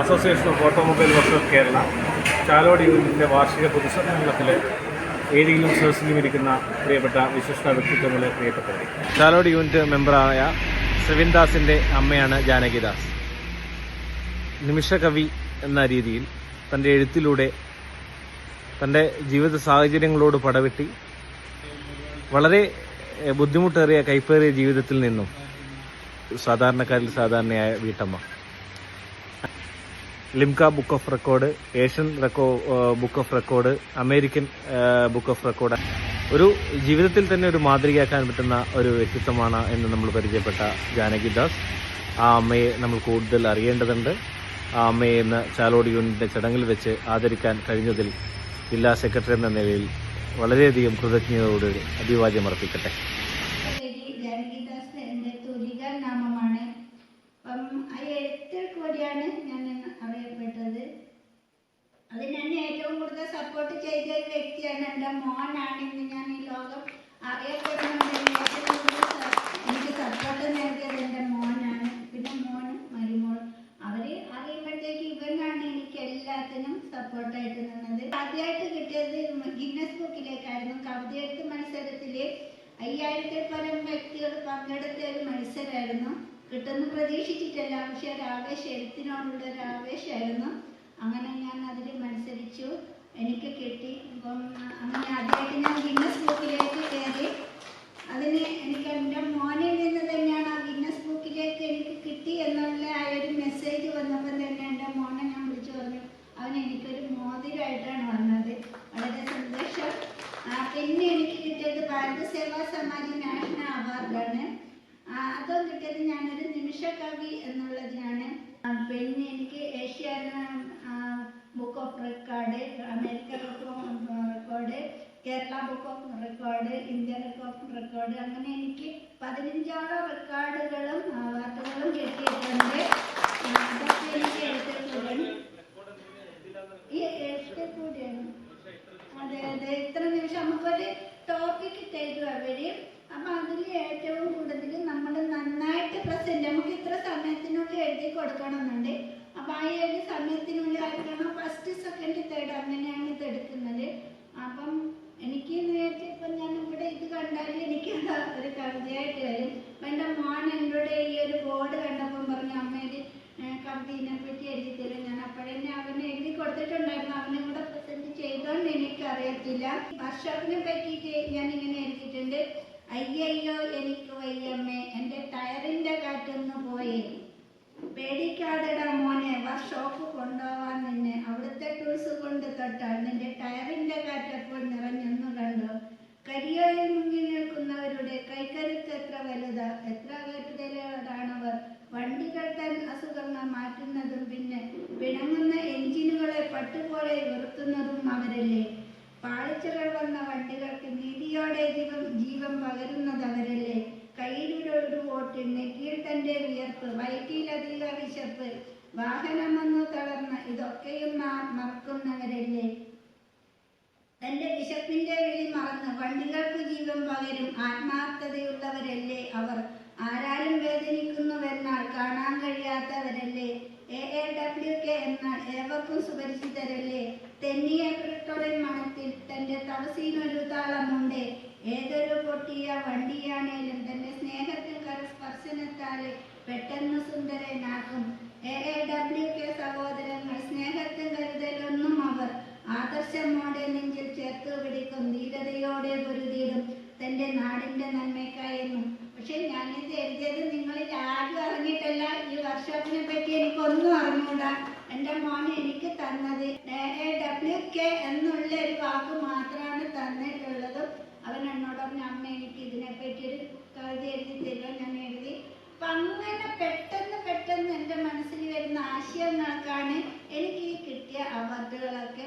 Association of automobile workers Kerala Chalodi യൂണിറ്റിന്റെ വാർഷിക പൊതുസമ്മേളനത്തിൽ ഏതെങ്കിലും സദസ്സിലും ഇരിക്കുന്ന പ്രിയപ്പെട്ട വിശിഷ്ട വ്യക്തിത്വങ്ങളെ പ്രിയപ്പെട്ടവരെ. ചാലോടി യൂണിറ്റ് മെമ്പറായ സെവിൻദാസിന്റെ അമ്മയാണ് ജാനകിദാസ് നിമിഷകവി എന്ന രീതിയിൽ തന്റെ എഴുത്തിലൂടെ തന്റെ ജീവിത സാഹചര്യങ്ങളോട് പടവെട്ടി വളരെ ബുദ്ധിമുട്ടേറിയ കൈപ്പേറിയ ജീവിതത്തിൽ നിന്നും സാധാരണക്കാരിൽ സാധാരണയായ വീട്ടമ്മ. Limca book of record Asian record book of record American book of record. ഒരു ജീവിതത്തിൽ തന്നെ ഒരു മാതൃകയാക്കാൻ പറ്റുന്ന ഒരു വ്യക്തിത്വമാണ് എന്ന് നമ്മൾ പരിചയപ്പെട്ട ജാനകിദാസ് ആ അമ്മയെ നമ്മൾ കൂടുതൽ അറിയേണ്ടതുണ്ട്. ആ അമ്മയെ ഇന്ന് ചാലോട് യൂണിറ്റിന്റെ ചടങ്ങിൽ വെച്ച് ആദരിക്കാൻ കഴിഞ്ഞതിൽ ജില്ലാ സെക്രട്ടറി എന്ന നിലയിൽ വളരെയധികം കൃതജ്ഞതയോട് അഭിവാദ്യം അർപ്പിക്കട്ടെ പേര് ജാനകിദാസ് എന്റെ തുലിക നാമമാണ് അപ്പം ആ എഴുത്തിൽ കൂടിയാണ് ഞാൻ അറിയപ്പെട്ടത് അതിന് എന്നെ ഏറ്റവും കൂടുതൽ സപ്പോർട്ട് ചെയ്ത ഒരു വ്യക്തിയാണ് എന്റെ മോനാണ് ഇന്ന് ഞാൻ ഈ ലോകം അറിയപ്പെടുന്നുണ്ടെങ്കിൽ ഏറ്റവും കൂടുതൽ എനിക്ക് സപ്പോർട്ട് നൽകിയത് എന്റെ മോനാണ്. പിന്നെ മോൻ മരുമോൾ അവർ അറിയുമ്പോഴത്തേക്ക് ഇവനാണ് എനിക്ക് എല്ലാത്തിനും സപ്പോർട്ടായിട്ട് നിന്നത്. ആദ്യമായിട്ട് കിട്ടിയത് ഗിന്നസ് ബുക്കിലേക്കായിരുന്നു. കവിതയെഴുത്ത് മത്സരത്തിൽ അയ്യായിരത്തിൽ പരം വ്യക്തികൾ പങ്കെടുത്ത ഒരു മത്സരമായിരുന്നു. കിട്ടുന്ന പ്രതീക്ഷിച്ചിട്ടല്ല. പക്ഷെ ഒരു ആവേശം എഴുത്തിനോടുള്ള ഒരു ആവേശമായിരുന്നു. അങ്ങനെ ഞാൻ അതിൽ മത്സരിച്ചു. എനിക്ക് കിട്ടി. അപ്പം അങ്ങനെ ആദ്യമായിട്ട് ഞാൻ ഗിന്നസ് ബുക്കിലേക്ക് കയറി. അതിന് എനിക്ക് എന്റെ മോനിൽ നിന്ന് തന്നെയാണ് ആ ഗിന്നസ് ബുക്കിലേക്ക് എനിക്ക് കിട്ടി എന്നുള്ള ആ ഒരു മെസ്സേജ് വന്നപ്പോൾ തന്നെ എന്റെ മോനെ ഞാൻ വിളിച്ചു പറഞ്ഞു അവൻ എനിക്കൊരു മോതിരമായിട്ടാണ് വന്നത്. വളരെ സന്തോഷം. പിന്നെ എനിക്ക് കിട്ടിയത് ഭാരത സേവാ സമാജ് നാഷണൽ അവാർഡാണ്. അതും കിട്ടിയത് ഞാനൊരു നിമിഷ കവി എന്നുള്ളതിനാണ് ആ, പിന്നെ എനിക്ക് Asian book of record America record Kerala book of record Indian book of record അങ്ങനെ എനിക്ക് പതിനഞ്ചോളം റെക്കോർഡുകളും അവാർഡുകളും കിട്ടിയിട്ടുണ്ട്. അതൊക്കെ എനിക്ക് ഈ എഴുത്തിൽ കൂടിയാണ് അതെ അതെ. ഇത്ര നിമിഷം നമുക്കൊരു ടോപ്പിക് തരും അവർ അപ്പൊ അതിൽ ഏറ്റവും കൂടുതൽ നമ്മൾ നന്നായിട്ട് പ്രസന്റ് നമുക്ക് ഇത്ര സമയത്തിനുള്ളിൽ എഴുതി കൊടുക്കണമെന്നുണ്ട് അപ്പൊ ആ ഏഴ് സമയത്തിനുള്ളിൽ ആയിരിക്കണം ഫസ്റ്റ് സെക്കൻഡ് തേർഡ് അങ്ങനെയാണ് ഇത് എടുക്കുന്നത് അപ്പം എനിക്ക് നേരത്തെ ഇപ്പൊ ഞാൻ ഇവിടെ ഇത് കണ്ടാൽ എനിക്ക് അത് കവിതയായിട്ട് വരും അപ്പൊ എന്റെ മോൻ എന്നോട് ഈ ഒരു ബോർഡ് കണ്ടപ്പം പറഞ്ഞു അമ്മേര് കവിതയെ പറ്റി എഴുതി തരും ഞാൻ അപ്പോഴന്നെ അവന് എഴുതി കൊടുത്തിട്ടുണ്ടായിരുന്നു. അവനെ കൂടെ പ്രസന്റ് ചെയ്തോണ്ട് എനിക്ക് അറിയത്തില്ല വർഷപ്പിനെ പറ്റിയിട്ട് ഞാൻ ഇങ്ങനെ എഴുതിയിട്ടുണ്ട്. അയ്യയ്യോ എനിക്ക് വയ്യമ്മേ എന്റെ ടയറിന്റെ കാറ്റൊന്ന് പോയി. പേടിക്കാതെടാ മോനെ വർഷോപ്പ് കൊണ്ടുപോവാൻ നിന്നെ. അവിടുത്തെ ടൂൾസ് കൊണ്ട് തൊട്ടാൽ നിന്റെ ടയറിന്റെ കാറ്റപ്പോൾ നിറഞ്ഞെന്നു കണ്ടു? കരിയോയിൽ മുങ്ങി നിൽക്കുന്നവരുടെ കൈക്കരുത്ത് എത്ര വലുതാ എത്ര കരുതലോടാണവർ വണ്ടികൾ തൻ അസുഖങ്ങൾ മാറ്റുന്നതും പിന്നെ പിണങ്ങുന്ന എഞ്ചിനുകളെ പട്ടുപോലെ വെറുത്തുന്നതും അവരല്ലേ? പാളിച്ചകൾ വന്ന വണ്ടികൾക്ക് നീതിയോടെ ജീവം ജീവൻ പകരുന്നത് അവരല്ലേ കയ്യിലൊരു വോട്ട് നെറ്റിയിൽ തന്റെ വിയർപ്പ് വയറ്റിയിലധിക വിശപ്പ് വാഹനമൊന്നു തളർന്ന ഇതൊക്കെയും മറക്കുന്നവരല്ലേ? തന്റെ വിശപ്പിന്റെ വിളി മറന്ന് വണ്ടികൾക്ക് ജീവൻ പകരും ആത്മാർത്ഥതയുള്ളവരല്ലേ അവർ? ആരാലും വേദനിക്കുന്നുവെന്നാൽ കാണാൻ കഴിയാത്തവരല്ലേ? എ. എ. ഡബ്ല്യു. കെ. എന്നാൽ ഏവർക്കും സുപരിചിതരല്ലേ? തെന്നിയ പെട്രോളിൻ മണത്തിൽ തന്റെ തവസീനൊരു താളമുണ്ട്. ഏതൊരു പൊട്ടിയ വണ്ടിയാണേലും തന്റെ സ്നേഹത്തിൽ സ്പർശനത്താൽ പെട്ടെന്ന് സുന്ദരനാകും. എ. എ. നാടിന്റെ നന്മയ്ക്കായിരുന്നു. പക്ഷെ ഞാനിത് എഴുതിയത് നിങ്ങളിൽ ആരും അറിഞ്ഞിട്ടല്ല. ഈ വർക്ക്ഷോപ്പിനെ പറ്റി എനിക്കൊന്നും അറിഞ്ഞൂടാ. എന്റെ മോൻ എനിക്ക് തന്നത് ഡബ്ല്യു കെ എന്നുള്ള ഒരു വാക്ക് മാത്രമാണ് തന്നിട്ടുള്ളത്. അവൻ എന്നോട് പറഞ്ഞ അമ്മ എനിക്ക് ഇതിനെപ്പറ്റി ഒരു കവിത എഴുതി തരുമോ? ഞാൻ എഴുതി. അപ്പൊ അങ്ങനെ പെട്ടെന്ന് പെട്ടെന്ന് എന്റെ മനസ്സിൽ വരുന്ന ആശയങ്ങൾക്കാണ് എനിക്ക് ഈ കിട്ടിയ അവാർഡുകളൊക്കെ.